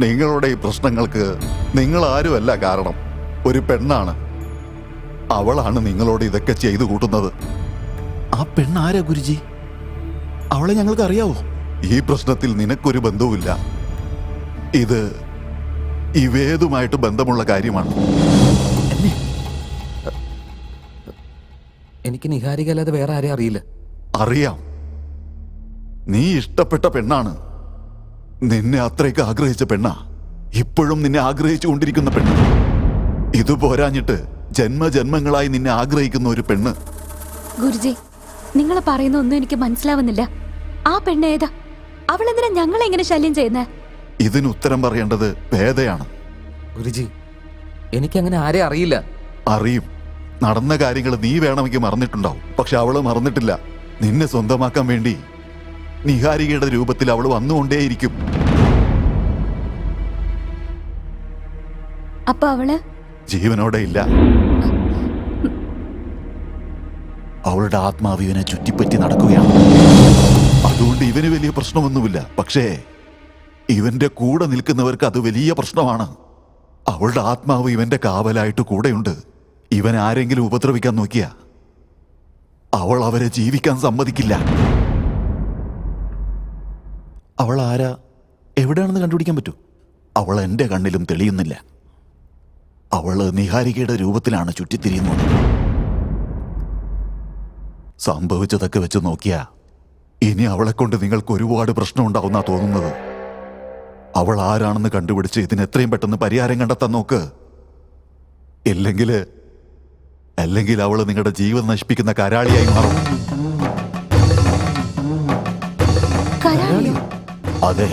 നിങ്ങളുടെ ഈ പ്രശ്നങ്ങൾക്ക് നിങ്ങൾ ആരുമല്ല കാരണം. ഒരു പെണ്ണാണ്. അവളാണ് നിങ്ങളോട് ഇതൊക്കെ ചെയ്തു കൂട്ടുന്നത്. ആ പെണ്ണാരാ ഗുരുജി? അവളെ ഞങ്ങൾക്ക് അറിയാവോ? ഈ പ്രശ്നത്തിൽ നിനക്കൊരു ബന്ധവുമില്ല. ഇത് ഇവേതുമായിട്ട് ബന്ധമുള്ള കാര്യമാണ്. എനിക്ക് നിഹാരിക അല്ലാതെ വേറെ ആരെയും അറിയില്ല. അറിയാം. നീ ഇഷ്ടപ്പെട്ട പെണ്ണാണ്. നിന്നെ അത്രയ്ക്ക് ആഗ്രഹിച്ച പെണ്ണാ. ഇപ്പോഴും നിന്നെ ആഗ്രഹിച്ചുകൊണ്ടിരിക്കുന്ന പെണ്ണ്. ഇത് പോരാഞ്ഞിട്ട് ജന്മജന്മങ്ങളായി നിന്നെ ആഗ്രഹിക്കുന്ന ഒരു പെണ്ണ്. ഗുരുജി നിങ്ങൾ പറയുന്ന ഒന്നും എനിക്ക് മനസ്സിലാവുന്നില്ല. ആ പെണ്ണ് ഏതാ? അവളെന്തിനാ ഞങ്ങളെ എങ്ങനെ ശല്യം ചെയ്യുന്നേ? ഇതിന് ഉത്തരം പറയേണ്ടത് വേദയാണ്. ഗുരുജി എനിക്കങ്ങനെ ആരെ അറിയില്ല. അറിയും. നടന്ന കാര്യങ്ങൾ നീ വേണമെങ്കിൽ മറന്നിട്ടുണ്ടാവും. പക്ഷെ അവൾ മറന്നിട്ടില്ല. നിന്നെ സ്വന്തമാക്കാൻ വേണ്ടി നിഹാരികയുടെ രൂപത്തിൽ അവൾ വന്നുകൊണ്ടേയിരിക്കും. അപ്പൊ അവൾ? ജീവനോടെ ഇല്ല. അവളുടെ ആത്മാവ് ഇവനെ ചുറ്റിപ്പറ്റി നടക്കുകയാണ്. അതുകൊണ്ട് ഇവന് വലിയ പ്രശ്നമൊന്നുമില്ല. പക്ഷേ ഇവന്റെ കൂടെ നിൽക്കുന്നവർക്ക് അത് വലിയ പ്രശ്നമാണ്. അവളുടെ ആത്മാവ് ഇവന്റെ കാവലായിട്ട് കൂടെയുണ്ട്. ഇവൻ ആരെങ്കിലും ഉപദ്രവിക്കാൻ നോക്കിയ? അവൾ അവരെ ജീവിക്കാൻ സമ്മതിക്കില്ല. അവൾ ആരാ? എവിടെയാണെന്ന് കണ്ടുപിടിക്കാൻ പറ്റൂ. അവൾ എന്റെ കണ്ണിലും തെളിയുന്നില്ല. അവൾ നിഹാരികയുടെ രൂപത്തിലാണ് ചുറ്റിത്തിരിയുന്നത്. സംഭവിച്ചതൊക്കെ വെച്ച് നോക്കിയാ ഇനി അവളെ കൊണ്ട് നിങ്ങൾക്ക് ഒരുപാട് പ്രശ്നം ഉണ്ടാവുന്ന തോന്നുന്നത്. അവൾ ആരാണെന്ന് കണ്ടുപിടിച്ച് ഇതിന് എത്രയും പെട്ടെന്ന് പരിഹാരം കണ്ടെത്താൻ നോക്ക്. ഇല്ലെങ്കിൽ അല്ലെങ്കിൽ അവൾ നിങ്ങളുടെ ജീവിതം നശിപ്പിക്കുന്ന കരാളിയായി മാറും. അതെ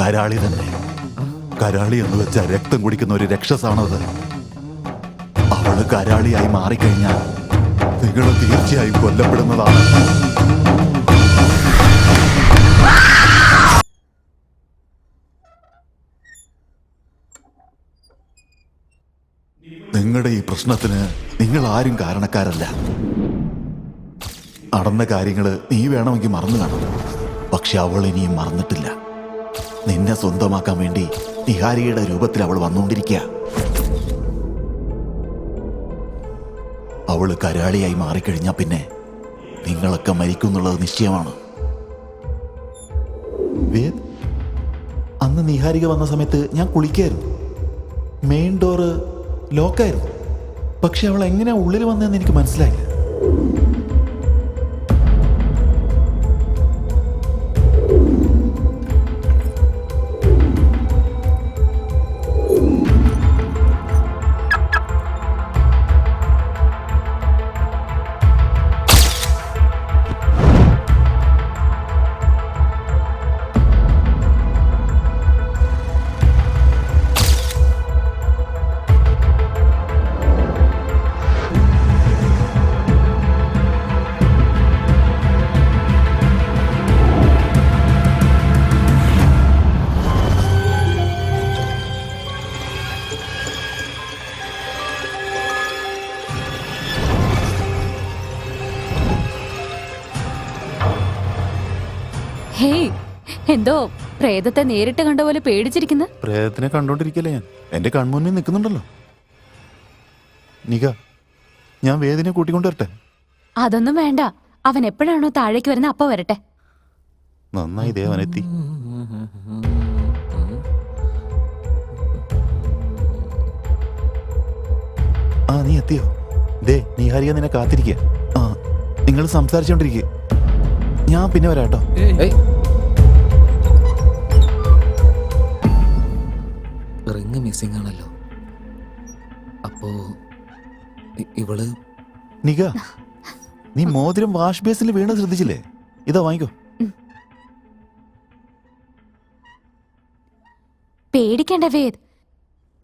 കരാളി തന്നെ. കരാളി എന്ന് വെച്ചാൽ രക്തം കുടിക്കുന്ന ഒരു രക്ഷസാണത്. അവൾ കരാളിയായി മാറിക്കഴിഞ്ഞാൽ നിങ്ങൾ തീർച്ചയായും കൊല്ലപ്പെടുന്നതാണ്. നിങ്ങളുടെ ഈ പ്രശ്നത്തിന് നിങ്ങൾ ആരും കാരണക്കാരല്ല. നടന്ന കാര്യങ്ങൾ നീ വേണമെങ്കിൽ മറന്നു കാണും പക്ഷെ അവൾ ഇനിയും മറന്നിട്ടില്ല. നിന്നെ സ്വന്തമാക്കാൻ വേണ്ടി നിഹാരിയുടെ രൂപത്തിൽ അവൾ വന്നുകൊണ്ടിരിക്കുക. അവൾ കരാളിയായി മാറിക്കഴിഞ്ഞാൽ പിന്നെ നിങ്ങളൊക്കെ മരിക്കും എന്നുള്ളത് നിശ്ചയമാണ്. വേദ് അന്ന് നിഹാരിക വന്ന സമയത്ത് ഞാൻ കുളിക്കായിരുന്നു. Main door ലോക്കായിരുന്നു. പക്ഷെ അവൾ എങ്ങനെയാ ഉള്ളിൽ വന്നതെന്ന് എനിക്ക് മനസ്സിലായില്ല. എന്തോ പ്രേതത്തെ നേരിട്ട് കണ്ട പോലെ പേടിച്ചിരിക്കുന്ന. പ്രേതത്തിനെ കണ്ടോണ്ടിരിക്കല്ലേ ഞാൻ? എന്റെ കൺമുന്നിൽ നിൽക്കുന്നുണ്ടല്ലോ. നിക ഞാൻ വേദിനെ കൂട്ടിക്കൊണ്ടുവരട്ടെ അതൊന്നും വേണ്ട. അവൻ എപ്പോഴാണോ താഴേക്ക് വരുന്ന അപ്പ വരട്ടെ. നന്നായി ദേവനെത്തി ആ നീ എത്തിയോ? ദേ നിഹാരിക നിന്നെ കാത്തിരിക്കുക ആ നിങ്ങൾ സംസാരിച്ചോണ്ടിരിക്കുക ഞാൻ പിന്നെ വരാട്ടോ. ഏയ് മിസ്സിംഗ് ആണല്ലോ. അപ്പോ ഇ- ഇവൾ? നിക നീ മോതിരം വാഷ് ബേസിൽ വീണ് ശ്രദ്ധിച്ചില്ലേ? ഇതാ വാങ്ങിക്കോ. പേടിക്കേണ്ട വേദ്.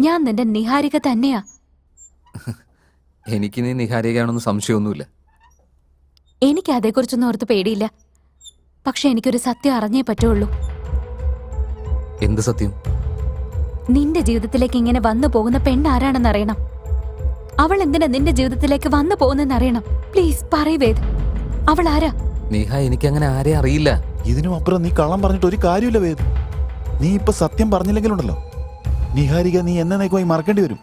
ഞാൻ നിന്റെ നിഹാരിക തന്നെയാ. എനിക്ക് നീ നിഹാരികയാണെന്ന് സംശയമൊന്നുമില്ല. എനിക്ക് അതേക്കുറിച്ചൊന്നും ഓർത്ത് പേടിയില്ല. പക്ഷെ എനിക്കൊരു സത്യം അറിഞ്ഞേ പറ്റുള്ളൂ. എന്ത് സത്യം? നിന്റെ ജീവിതത്തിലേക്ക് ഇങ്ങനെ വന്നു പോകുന്ന പെണ്ണാരാണെന്ന് അറിയണം അവൾ എന്തിനാ നിന്റെ ജീവിതത്തിലേക്ക് വന്നു പോകുന്നെന്ന് അറിയണം പ്ലീസ് പറയ് വേദ്. അവൾ ആരാ? നേഹ എനിക്ക് അങ്ങനെ ആരെയും അറിയില്ല. ഇതിനും അപ്പുറം നീ കള്ളം പറഞ്ഞിട്ട് ഒരു കാര്യമില്ല വേദ്. നീ ഇപ്പൊ സത്യം പറഞ്ഞില്ലെങ്കിലുണ്ടല്ലോ. നിഹാരിക നീ എന്നേക്കുമായി മറക്കേണ്ടി വരും.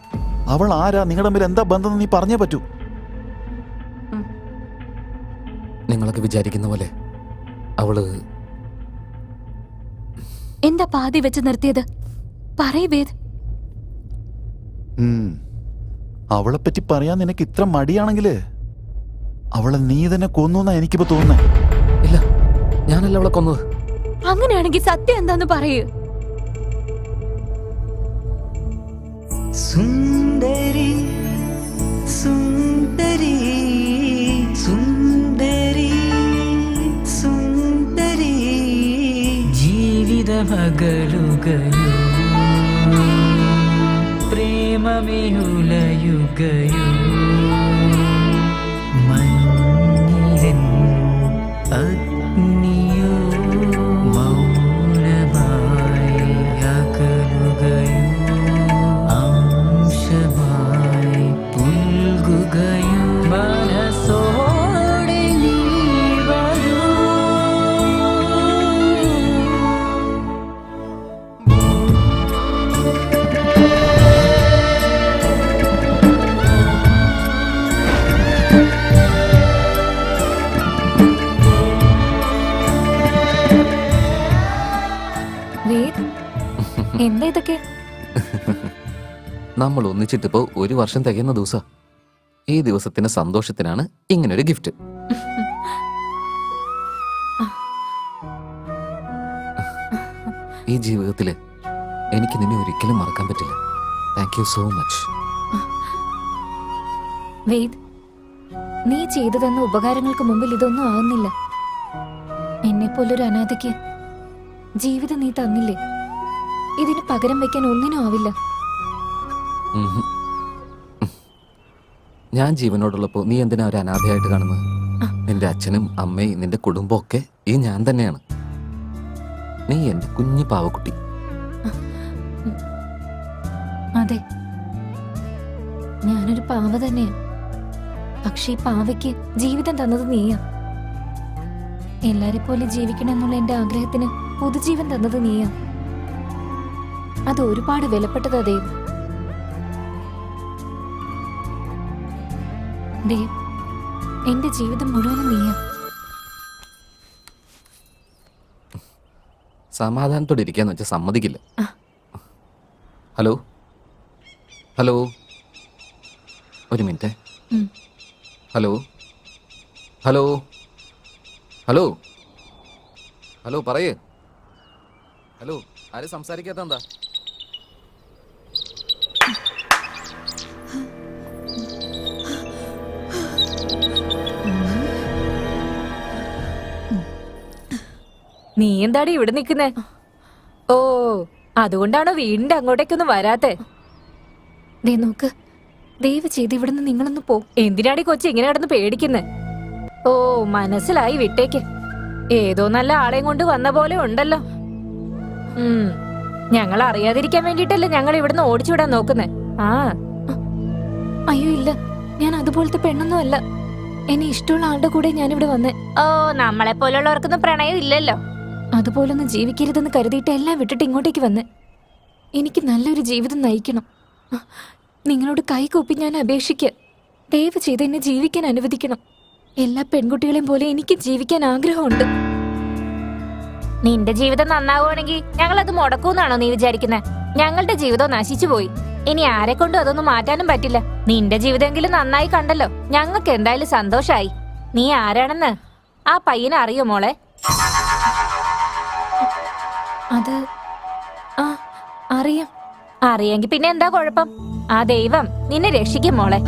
അവൾ ആരാ? നിങ്ങളുടെ തമ്മിൽ എന്താ ബന്ധം എന്ന് നീ പറഞ്ഞേ പറ്റൂ. നിങ്ങളൊക്കെ വിചാരിക്കുന്ന പോലെ അവൾ എന്താ പാതി വെച്ച് നിർത്തിയത്? പറയ് വേദ് ഉം. അവളെപ്പറ്റി പറയാൻ നിനക്ക് ഇത്ര മടിയാണെങ്കിൽ അവളെ നീ തന്നെ കൊന്നു എന്നാ എനിക്കിപ്പോ തോന്നുന്നേ. ഇല്ല ഞാനല്ല അവളെ കൊന്നത്. അങ്ങനെയാണെങ്കിൽ സത്യം എന്താന്ന് പറയൂ. സുന്ദരി സുന്ദരി സുന്ദരി സുന്ദരി ജീവിത മകളുകയോ പ്രേമമേയുലയുകയോ മഞ്ഞിലൻ അഗ്നിയോ നമ്മൾ ഒന്നിച്ചിട്ടിപ്പോ ഒരു വർഷം തികയുന്ന ദിവസം. ഈ ദിവസത്തിന്റെ സന്തോഷത്തിനാണ് ഇങ്ങനൊരു ഗിഫ്റ്റ്. ഈ ജീവിതത്തിൽ എനിക്ക് നിന്നെ ഒരിക്കലും മറക്കാൻ പറ്റില്ല. താങ്ക് യു സോ മച്ച് നീ ചെയ്തു തന്ന ഉപകാരങ്ങൾക്ക് മുമ്പിൽ ഇതൊന്നും ആവുന്നില്ല. എന്നെ പോലൊരു അനാഥയ്ക്ക് ജീവിതം നീ തന്നില്ലേ? ഇതിന് പകരം വെക്കാൻ ഒന്നിനും ആവില്ല. ഞാൻ ജീവനോടുള്ളപ്പോ നീ എന്തിനാ ഒരു അനാഥയായിട്ട് കാണുന്നത്? നിന്റെ അച്ഛനും അമ്മയും നിന്റെ കുടുംബം ഒക്കെ ഈ ഞാൻ തന്നെയാണ്. നീ എന്റെ കുഞ്ഞു പാവക്കുട്ടി. അതെ. ഞാനൊരു പാവ തന്നെയാ. പക്ഷെ ഈ പാവയ്ക്ക് ജീവിതം തന്നത് നീയാ. എല്ലാരെ പോലെ ജീവിക്കണം എന്നുള്ള എന്റെ ആഗ്രഹത്തിന് പുതുജീവൻ തന്നത് നീയാ. അത് ഒരുപാട് വിലപ്പെട്ടതാ ദേവ്. ദേവ് എന്റെ ജീവിതം മുഴുവനും നീയാ. സമാധാനത്തോടെ ഇരിക്കാന്ന് വെച്ചാൽ സമ്മതിക്കില്ല. ഹലോ? ഹലോ? ഒരു minute. Hello? Hello? Hello? Hello പറയേ. ഹലോ ആരും സംസാരിക്കാത്ത എന്താ നീ എന്താടി ഇവിടെ നിൽക്കുന്നേ? ഓ അതുകൊണ്ടാണോ വീടിന്റെ അങ്ങോട്ടേക്കൊന്നും വരാത്തെ? ദേ നോക്ക്. ദയവ് ചെയ്ത് ഇവിടെ നിന്ന് നിങ്ങളൊന്ന് പോ. എന്തിനാടി കൊച്ചി ഇങ്ങനെ കിടന്ന് പേടിക്കുന്നേ? ഓ മനസ്സിലായി വിട്ടേക്ക്. ഏതോ നല്ല ആളെയും കൊണ്ട് വന്ന പോലെ ഉണ്ടല്ലോ. ഉം ഞങ്ങൾ അറിയാതിരിക്കാൻ വേണ്ടിട്ടല്ലേ ഞങ്ങൾ ഇവിടുന്ന് ഓടിച്ചു വിടാൻ നോക്കുന്നേ. ആ. അയ്യോ ഇല്ല. ഞാൻ അതുപോലത്തെ പെണ്ണൊന്നും അല്ല. എന്നെ ഇഷ്ടമുള്ള ആളുടെ കൂടെ ഞാനിവിടെ വന്നേ. ഓ നമ്മളെ പോലുള്ളവർക്കൊന്നും പ്രണയം ഇല്ലല്ലോ. അതുപോലൊന്നും ജീവിക്കരുതെന്ന് കരുതിയിട്ട് എല്ലാം വിട്ടിട്ട് ഇങ്ങോട്ടേക്ക് വന്ന്. എനിക്ക് നല്ലൊരു ജീവിതം നയിക്കണം. നിങ്ങളോട് കൈകൂപ്പി ഞാൻ അപേക്ഷിക്കുക ദയവ് ചെയ്ത് എന്നെ ജീവിക്കാൻ അനുവദിക്കണം. എല്ലാ പെൺകുട്ടികളെയും പോലെ എനിക്ക് ജീവിക്കാൻ ആഗ്രഹമുണ്ട്. നിന്റെ ജീവിതം നന്നാവുകയാണെങ്കിൽ ഞങ്ങൾ അത് മുടക്കൂന്നാണോ നീ വിചാരിക്കുന്നത് ഞങ്ങളുടെ ജീവിതം നശിച്ചു പോയി. ഇനി ആരെ കൊണ്ടും അതൊന്നും മാറ്റാനും പറ്റില്ല. നിന്റെ ജീവിതമെങ്കിലും നന്നായി കണ്ടല്ലോ. ഞങ്ങൾക്ക് എന്തായാലും സന്തോഷായി. നീ ആരാണെന്ന് ആ പയ്യനെ അറിയോ മോളെ? അത് ആ അറിയാം. അറിയെങ്കിൽ പിന്നെ എന്താ കുഴപ്പം? ആ ദൈവം നിന്നെ രക്ഷിക്കും മോളെ.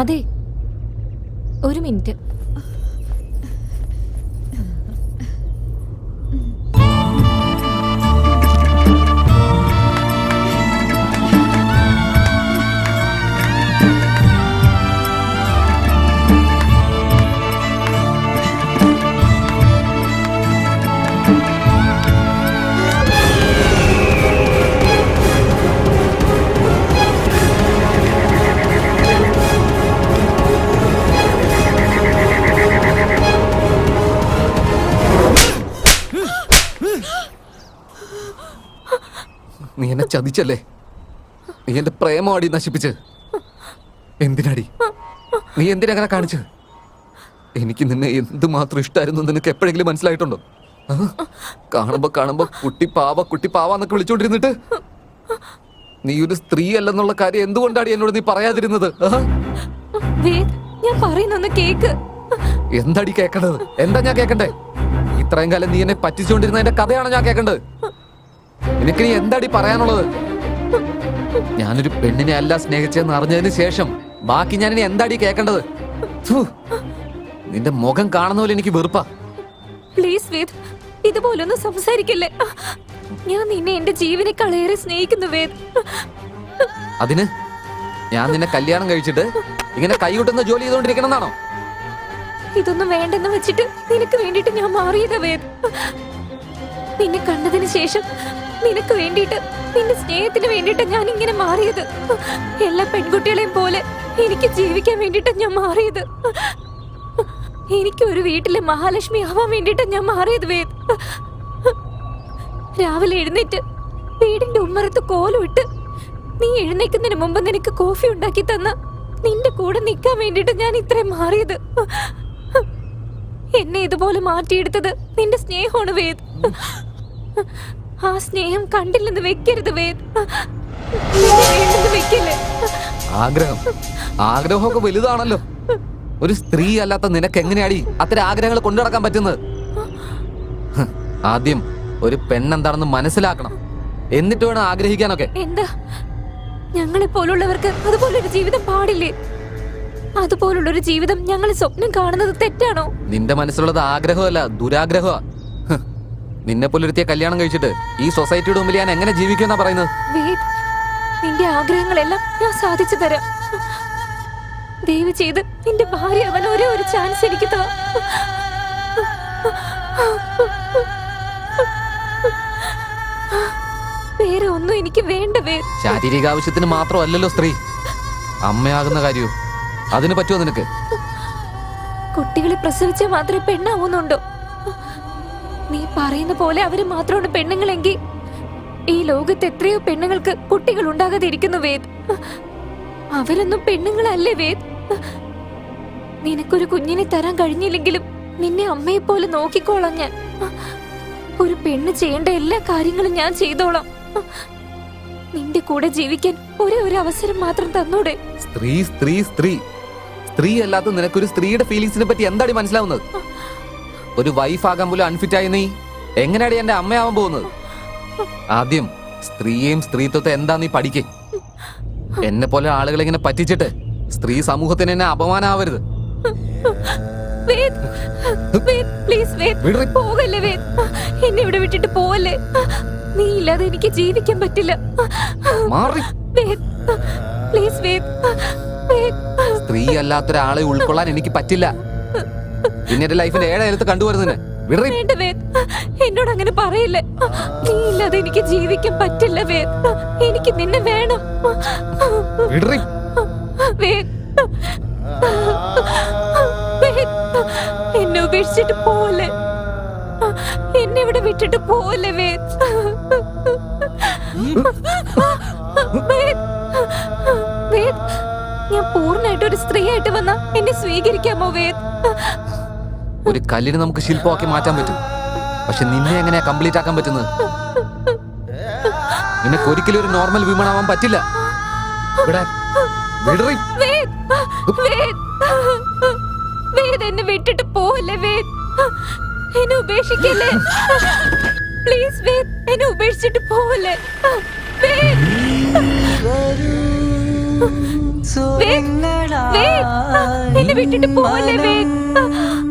അതെ. ഒരു മിനിറ്റ്. നീ എന്നെ ചതിച്ചല്ലേ? നീ എന്റെ പ്രേമമാടി നശിപ്പിച്ച്. എന്തിനാടി? നീ എന്തിനങ്ങനെ കാണിച്ചത് എനിക്ക് നിന്നെ എന്തുമാത്രം ഇഷ്ടമായിരുന്നു നിനക്ക് എപ്പോഴെങ്കിലും മനസ്സിലായിട്ടുണ്ടോ? കാണുമ്പോ കാണുമ്പോ കുട്ടി പാവ കുട്ടി പാവാന്നൊക്കെ വിളിച്ചോണ്ടിരുന്നിട്ട്. നീ ഒരു സ്ത്രീ അല്ലെന്നുള്ള കാര്യം എന്തുകൊണ്ടാണ് എന്നോട് നീ പറയാതിരുന്നത്? ഞാൻ പറയുന്നൊന്ന് കേക്ക്. എന്താടി കേക്കണ്ടത് എന്താ ഞാൻ കേക്കണ്ടേ? ഇത്രയും കാലം നീ എന്നെ പറ്റിച്ചുകൊണ്ടിരുന്നതിന്റെ കഥയാണോ ഞാൻ കേക്കണ്ടത്? നിനക്ക് നീ എന്താടി പറയാനുള്ളത്? ഞാനൊരു പെണ്ണിനെ അല്ല സ്നേഹിച്ചെന്ന് അറിഞ്ഞതിന് ശേഷം ബാക്കി ഞാൻ ഇനി എന്താടി കേക്കണ്ടത്? നിന്റെ മുഖം കാണുന്ന പോലെ എനിക്ക് വെറുപ്പാ. പ്ലീസ് വേദ് ഇതുപോലൊന്നും സംസാരിക്കില്ലേ? ഞാൻ നിന്നെ എന്റെ ജീവനേക്കാളേറെ സ്നേഹിക്കുന്നു വേദ്. അതിന് ഞാൻ നിന്നെ കല്യാണം കഴിച്ചിട്ട് ഇങ്ങനെ കൈകൊട്ടുന്ന ജോലി ചെയ്തുകൊണ്ടിരിക്കണമെന്നാണോ? ഇതൊന്നും വേണ്ടെന്ന് വെച്ചിട്ട് നിനക്ക് വേണ്ടിട്ട് ഞാൻ മാറിയതാ വേദ്. നിന്നെ കണ്ടതിന് ശേഷം നിനക്ക് വേണ്ടിയിട്ട് നിന്റെ സ്നേഹത്തിന് വേണ്ടിയിട്ട് ഞാൻ ഇങ്ങനെ മാറിയത്. എല്ലാ പെൺകുട്ടികളെയും പോലെ എനിക്ക് ജീവിക്കാൻ വേണ്ടിട്ട് ഞാൻ മാറിയത്. എനിക്ക് ഒരു വീട്ടിലെ മഹാലക്ഷ്മി ആവാൻ വേണ്ടിയിട്ട് ഞാൻ മാറിയത് വേദ്. രാവിലെ എഴുന്നേറ്റ് വീടിന്റെ ഉമ്മറത്ത് കോലുമിട്ട് നീ എഴുന്നേക്കുന്നതിന് മുമ്പ് നിനക്ക് കോഫി ഉണ്ടാക്കി തന്ന നിന്റെ കൂടെ നിൽക്കാൻ വേണ്ടിട്ട് ഞാൻ ഇത്രയും മാറിയത്. എന്നെ ഇതുപോലെ മാറ്റിയെടുത്തത് നിന്റെ സ്നേഹമാണ് വേദ്. ആ സ്നേഹം കണ്ടില്ലെന്ന് വെക്കരുത് വേദ്. ആഗ്രഹം. ആഗ്രഹമൊക്കെ വലുതാണല്ലോ. ഒരു സ്ത്രീ അല്ലാത്ത നിനക്ക് എങ്ങനെയാടി അത്തരം ആഗ്രഹങ്ങൾ കൊണ്ടു നടക്കാൻ പറ്റുന്നത്? ഹ്, ആദ്യം ഒരു പെണ്ണെന്താണെന്ന് മനസ്സിലാക്കണം. എന്നിട്ട് വേണം ആഗ്രഹിക്കാനൊക്കെ. എന്താ? ഞങ്ങളെ പോലുള്ളവർക്ക് അതുപോലൊരു ജീവിതം പാടില്ലേ? അതുപോലുള്ളൊരു ജീവിതം ഞങ്ങൾ സ്വപ്നം കാണുന്നത് തെറ്റാണോ? നിന്റെ മനസ്സിലുള്ളത് ആഗ്രഹമല്ല ദുരാഗ്രഹമാ. നിന്നെ പോലൊരുത്തിയ കല്യാണം കഴിച്ചിട്ട് ഈ സൊസൈറ്റിയുടെ മുമ്പിൽ ഞാൻ എങ്ങനെ ജീവിക്കുമെന്നാ പറയുന്നത്? നിന്റെ ആഗ്രഹങ്ങളെല്ലാം ഞാൻ സാധിച്ചു തരാം. ദയവ് ചെയ്ത് നിന്റെ ഭാര്യ അവൻ ഒരേ ഒരു ചാൻസ് എനിക്ക് താ വേറെ ഒന്നും എനിക്ക് വേണ്ട വേദ് ശാരീരിക ആവശ്യത്തിന് മാത്രമല്ലല്ലോ സ്ത്രീ. അമ്മയാകുന്ന കാര്യവും. അതിന് പറ്റുമോ നിനക്ക്? കുട്ടികളെ പ്രസവിച്ചാൽ മാത്രമേ പെണ്ണാവുന്നുണ്ടോ? നീ പറയുന്ന പോലെ അവർ മാത്രമാണ് പെണ്ണുങ്ങളെങ്കിൽ ഈ ലോകത്ത് എത്രയോ പെണ്ണുങ്ങൾക്ക് കുട്ടികൾ ഉണ്ടാകാതെ ഇരിക്കുന്നു വേദ്. അവരൊന്നും പെണ്ണുങ്ങളല്ലേ വേദ്? നിനക്കൊരു കുഞ്ഞിനെ തരാൻ കഴിഞ്ഞില്ലെങ്കിലും നിന്നെ അമ്മയെ പോലെ നോക്കിക്കോളാം ഞാൻ. ഒരു പെണ്ണ് ചെയ്യേണ്ട എല്ലാ കാര്യങ്ങളും ഞാൻ ചെയ്തോളാം. നിന്റെ കൂടെ ജീവിക്കാൻ ഒരേ ഒരു അവസരം മാത്രം തന്നൂടെ. സ്ത്രീ സ്ത്രീ സ്ത്രീ. സ്ത്രീ അല്ലാത്ത നിനക്കൊരു സ്ത്രീയുടെ ഫീലിംഗ്സിനെ പറ്റി എന്താടി മനസ്സിലാവുന്നത്? ഒരു വൈഫ് ആകാൻ പോലും അൺഫിറ്റായി നീ? എങ്ങനെയാടി എന്റെ അമ്മയാവാൻ പോകുന്നത്? ആദ്യം സ്ത്രീയെയും സ്ത്രീത്വത്തെ എന്താ നീ പഠിക്കേ? എന്നെ പോലെ ആളുകളെ ഇങ്ങനെ പറ്റിച്ചിട്ട് സ്ത്രീ സമൂഹത്തിന് എന്നെ അപമാനാവരുത്. പോകല്ലേ വേദ്. എന്നെ ഇവിടെ വിട്ടിട്ട് പോവല്ലേ? നീ ഇല്ലാതെ എനിക്ക് ജീവിക്കാൻ പറ്റില്ല. സ്ത്രീ അല്ലാത്തൊരാളെ ഉൾക്കൊള്ളാൻ എനിക്ക് പറ്റില്ല. പിന്നെ എന്റെ ലൈഫിന്റെ ഏഴായിരത്ത് കണ്ടുവരുന്നതിന് വേണ്ട വേദ്. എന്നോട് അങ്ങനെ പറയില്ലേ. നീ ഇല്ലാതെ എനിക്ക് ജീവിക്കാൻ പറ്റില്ല വേദ്. എനിക്ക് നിന്നെ വേണം. വിടറി. വേദ്. വേദ് എന്നെ ഉപേക്ഷിച്ചിട്ട് പോലെ എന്നെ ഇവിടെ വിട്ടിട്ട് പോലെ വേദ്? വേദ് വേദ്. ഞാൻ പൂർണമായിട്ട് ഒരു സ്ത്രീയായിട്ട് വന്ന എന്നെ സ്വീകരിക്കാമോ വേദ്? ഒരു കല്ലിന് നമുക്ക് ശില്പമാക്കി മാറ്റാൻ പറ്റും. പക്ഷെ നിന്നെ എങ്ങനെയാ കംപ്ലീറ്റ് ആക്കാൻ പറ്റുന്നത്? നിനക്ക് ഒരിക്കലും ഒരു നോർമൽ വിമൺ ആവാൻ പറ്റില്ല. ഇവിടെ എന്നെ വിട്ടിട്ട് പോവല്ലേ വേദ്? എന്നെ ഉപേക്ഷിക്കല്ലേ? പ്ലീസ് വേദ് എന്നെ ഉപേക്ഷിച്ചിട്ട് പോവല്ലേ? എന്നെ വിട്ടിട്ട് പോവല്ലേ വേദ്?